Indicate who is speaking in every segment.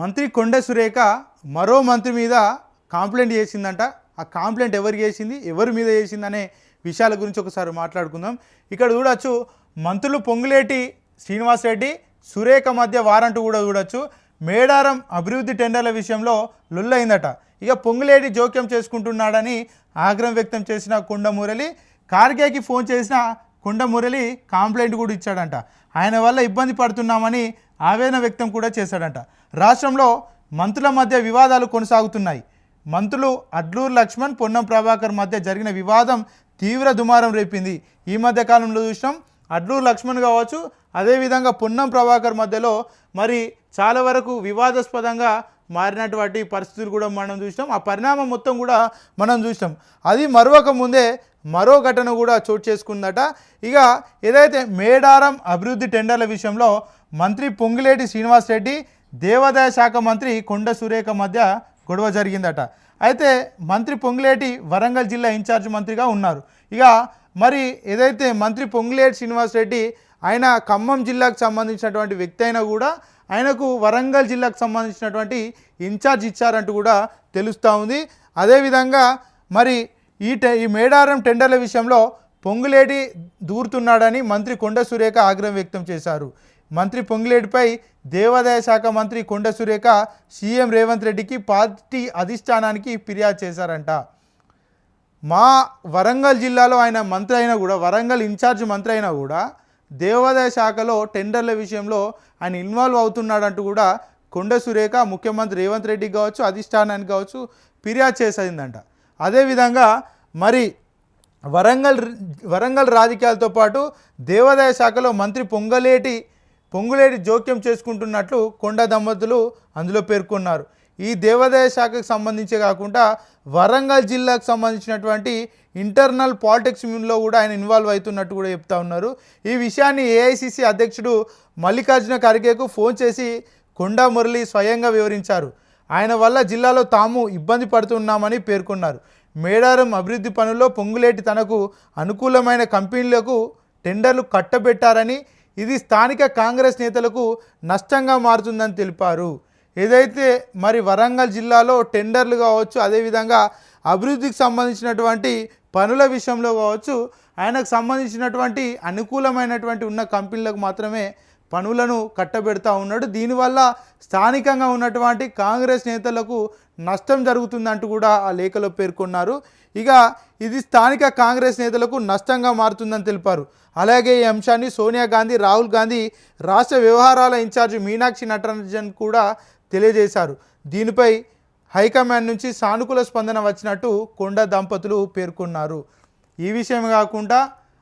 Speaker 1: మంత్రి కొండ సురేఖ మరో మంత్రి మీద కాంప్లైంట్ చేసిందంట. ఆ కాంప్లైంట్ ఎవరికి చేసింది? ఎవరి మీద చేసిందనే అనే విషయాల గురించి ఒకసారి మాట్లాడుకుందాం. ఇక్కడ చూడొచ్చు మంత్రులు పొంగులేటి శ్రీనివాసరెడ్డి సురేఖ మధ్య వారంట్ కూడా చూడొచ్చు. మేడారం అభివృద్ధి టెండర్ల విషయంలో లొల్లైందట. ఇక పొంగులేటి జోక్యం చేసుకుంటున్నాడని ఆగ్రహం వ్యక్తం చేసిన కొండ మురళి కార్గేకి ఫోన్ చేసిన కొండ మురళి కాంప్లైంట్ కూడా ఇచ్చాడంట. ఆయన వల్ల ఇబ్బంది పడుతున్నామని ఆవేదన వ్యక్తం కూడా చేశాడంట. రాష్ట్రంలో మంత్రుల మధ్య వివాదాలు కొనసాగుతున్నాయి. మంత్రులు అడ్లూరు లక్ష్మణ్ పొన్నం ప్రభాకర్ మధ్య జరిగిన వివాదం తీవ్ర దుమారం రేపింది. ఈ మధ్య కాలంలో చూసినాం అడ్లూరు లక్ష్మణ్ కావచ్చు అదేవిధంగా పొన్నం ప్రభాకర్ మధ్యలో మరి చాలా వరకు వివాదాస్పదంగా మారినటువంటి పరిస్థితులు కూడా మనం చూసినాం. ఆ పరిణామం మొత్తం కూడా మనం చూసినాం. అది మరొక ముందే మరో ఘటన కూడా చోటు చేసుకుందట. ఇక ఏదైతే మేడారం అభివృద్ధి టెండర్ల విషయంలో మంత్రి పొంగిలేటి శ్రీనివాస్ రెడ్డి దేవాదాయ శాఖ మంత్రి కొండ సురేఖ మధ్య గొడవ జరిగిందట. అయితే మంత్రి పొంగులేటి వరంగల్ జిల్లా ఇన్ఛార్జ్ మంత్రిగా ఉన్నారు. ఇక మరి ఏదైతే మంత్రి పొంగులేటి శ్రీనివాస్ రెడ్డి ఆయన ఖమ్మం జిల్లాకు సంబంధించినటువంటి వ్యక్తి అయినా కూడా ఆయనకు వరంగల్ జిల్లాకు సంబంధించినటువంటి ఇన్ఛార్జ్ ఇచ్చారంటూ కూడా తెలుస్తూ ఉంది. అదేవిధంగా మరి ఈ టె ఈ మేడారం టెండర్ల విషయంలో పొంగులేటి దూరుతున్నాడని మంత్రి కొండ సురేఖ ఆగ్రహం వ్యక్తం చేశారు. మంత్రి పొంగులేటిపై దేవాదాయ శాఖ మంత్రి కొండ సురేఖ సీఎం రేవంత్ రెడ్డికి పార్టీ అధిష్టానానికి ఫిర్యాదు చేశారంట. మా వరంగల్ జిల్లాలో ఆయన మంత్రి అయినా కూడా వరంగల్ ఇన్ఛార్జ్ మంత్రి అయినా కూడా దేవాదాయ శాఖలో టెండర్ల విషయంలో ఆయన ఇన్వాల్వ్ అవుతున్నాడంటూ కూడా కొండ సురేఖ ముఖ్యమంత్రి రేవంత్ రెడ్డికి కావచ్చు అధిష్టానానికి కావచ్చు ఫిర్యాదు చేసిందంట. అదేవిధంగా మరి వరంగల్ వరంగల్ రాజకీయాలతో పాటు దేవాదాయ శాఖలో మంత్రి పొంగలేటి పొంగులేటి జోక్యం చేసుకుంటున్నట్లు కొండ దంపతులు అందులో పేర్కొన్నారు. ఈ దేవాదాయ శాఖకు సంబంధించే కాకుండా వరంగల్ జిల్లాకు సంబంధించినటువంటి ఇంటర్నల్ పాలిటిక్స్లో కూడా ఆయన ఇన్వాల్వ్ అవుతున్నట్టు కూడా చెప్తా ఉన్నారు. ఈ విషయాన్ని ఏఐసిసి అధ్యక్షుడు మల్లికార్జున ఖర్గేకు ఫోన్ చేసి కొండా మురళి స్వయంగా వివరించారు. ఆయన వల్ల జిల్లాలో తాము ఇబ్బంది పడుతున్నామని పేర్కొన్నారు. మేడారం అభివృద్ధి పనుల్లో పొంగులేటి తనకు అనుకూలమైన కంపెనీలకు టెండర్లు కట్టబెట్టారని ఇది స్థానిక కాంగ్రెస్ నేతలకు నష్టంగా మారుతుందని తెలిపారు. ఏదైతే మరి వరంగల్ జిల్లాలో టెండర్లు కావచ్చు అదేవిధంగా అభివృద్ధికి సంబంధించినటువంటి పనుల విషయంలో కావచ్చు ఆయనకు సంబంధించినటువంటి అనుకూలమైనటువంటి ఉన్న కంపెనీలకు మాత్రమే పనులను కట్టబెడతా ఉన్నాడు. దీనివల్ల స్థానికంగా ఉన్నటువంటి కాంగ్రెస్ నేతలకు నష్టం జరుగుతుందంటూ కూడా ఆ లేఖలో పేర్కొన్నారు. ఇక ఇది స్థానిక కాంగ్రెస్ నేతలకు నష్టంగా మారుతుందని తెలిపారు. అలాగే ఈ అంశాన్ని సోనియా గాంధీ రాహుల్ గాంధీ రాష్ట్ర వ్యవహారాల ఇన్ఛార్జి మీనాక్షి నటరాజన్ కూడా తెలియజేశారు. దీనిపై హైకమాండ్ నుంచి సానుకూల స్పందన వచ్చినట్టు కొండ దంపతులు పేర్కొన్నారు. ఈ విషయం కాకుండా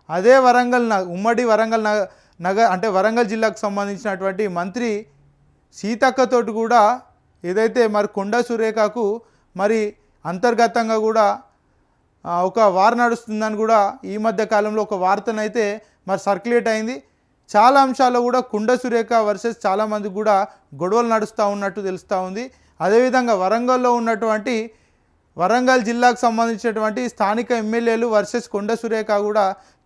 Speaker 1: అదే వరంగల్ నగ ఉమ్మడి వరంగల్ నగ నగర్ అంటే వరంగల్ జిల్లాకు సంబంధించినటువంటి మంత్రి సీతక్కతోటి కూడా ఏదైతే మరి కొండ సురేఖకు మరి అంతర్గతంగా కూడా ఒక వార నడుస్తుందని కూడా ఈ మధ్య కాలంలో ఒక వార్తనైతే మరి సర్క్యులేట్ అయింది. చాలా అంశాల్లో కూడా కుండ సురేఖ వర్సెస్ చాలామంది కూడా గొడవలు నడుస్తూ ఉన్నట్టు తెలుస్తూ ఉంది. అదేవిధంగా వరంగల్లో ఉన్నటువంటి వరంగల్ జిల్లాకు సంబంధించినటువంటి స్థానిక ఎమ్మెల్యేలు వర్సెస్ కొండ సురేఖ కూడా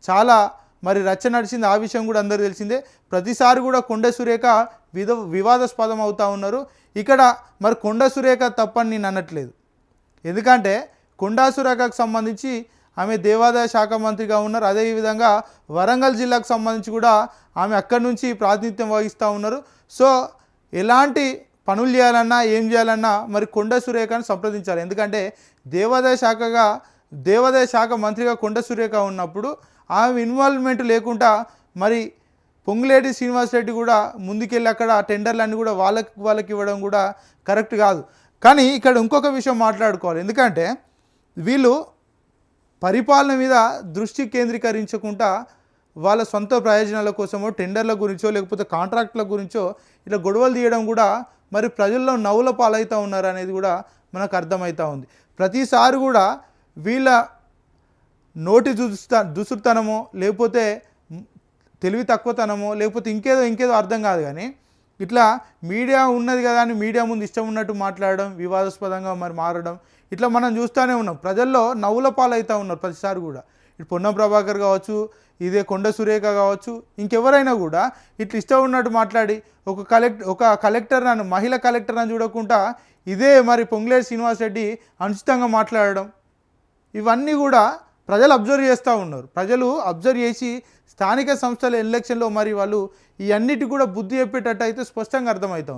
Speaker 1: చాలా మరి రచ్చ నడిచింది. ఆ విషయం కూడా అందరూ తెలిసిందే. ప్రతిసారి కూడా కొండ సురేఖ విధ వివాదాస్పదం అవుతూ ఉన్నారు. ఇక్కడ మరి కొండ సురేఖ తప్పని నేను అనట్లేదు. ఎందుకంటే కొండా సురేఖకు సంబంధించి ఆమె దేవాదాయ శాఖ మంత్రిగా ఉన్నారు. అదేవిధంగా వరంగల్ జిల్లాకు సంబంధించి కూడా ఆమె అక్కడి నుంచి ప్రాతినిధ్యం వహిస్తూ ఉన్నారు. సో ఎలాంటి పనులు చేయాలన్నా ఏం చేయాలన్నా మరి కొండ సురేఖను సంప్రదించాలి. ఎందుకంటే దేవాదాయ శాఖగా దేవాదాయ శాఖ మంత్రిగా కొండ సురేఖ ఉన్నప్పుడు ఆమె ఇన్వాల్వ్మెంట్ లేకుండా మరి పొంగులేటి శ్రీనివాసరెడ్డి కూడా ముందుకెళ్ళి అక్కడ టెండర్లన్నీ కూడా వాళ్ళకి వాళ్ళకి ఇవ్వడం కూడా కరెక్ట్ కాదు. కానీ ఇక్కడ ఇంకొక విషయం మాట్లాడుకోవాలి. ఎందుకంటే వీళ్ళు పరిపాలన మీద దృష్టి కేంద్రీకరించకుండా వాళ్ళ సొంత ప్రయోజనాల కోసమో టెండర్ల గురించో లేకపోతే కాంట్రాక్టుల గురించో ఇట్లా గొడవలు తీయడం కూడా మరి ప్రజల్లో నవ్వుల పాలవుతూ ఉన్నారు అనేది కూడా మనకు అర్థమవుతూ ఉంది. ప్రతిసారి కూడా వీళ్ళ నోటి దుస్త దుసుతనమో లేకపోతే తెలివి తక్కువతనమో లేకపోతే ఇంకేదో ఇంకేదో అర్థం కాదు కానీ ఇట్లా మీడియా ఉన్నది కదా అని మీడియా ముందు ఇష్టం ఉన్నట్టు మాట్లాడడం వివాదాస్పదంగా మరి మారడం ఇట్లా మనం చూస్తూనే ఉన్నాం. ప్రజల్లో నవ్వుల పాలవుతూ ఉన్నారు ప్రతిసారి కూడా. ఇటు పొన్నం ప్రభాకర్ కావచ్చు ఇదే కొండ సురేఖ కావచ్చు ఇంకెవరైనా కూడా ఇట్లా ఇష్టం ఉన్నట్టు మాట్లాడి ఒక కలెక్ట్ ఒక కలెక్టర్ నన్ను మహిళ కలెక్టర్ అని చూడకుండా ఇదే మరి పొంగులేరు శ్రీనివాస్ రెడ్డి అనుచితంగా మాట్లాడడం ఇవన్నీ కూడా ప్రజలు అబ్జర్వ్ చేస్తూ ఉన్నారు. ప్రజలు అబ్జర్వ్ చేసి స్థానిక సంస్థల ఎలక్షన్లో మరి వాళ్ళు ఈ అన్నిటి కూడా బుద్ధి చెప్పేటట్టు అయితే స్పష్టంగా అర్థమవుతా ఉంది.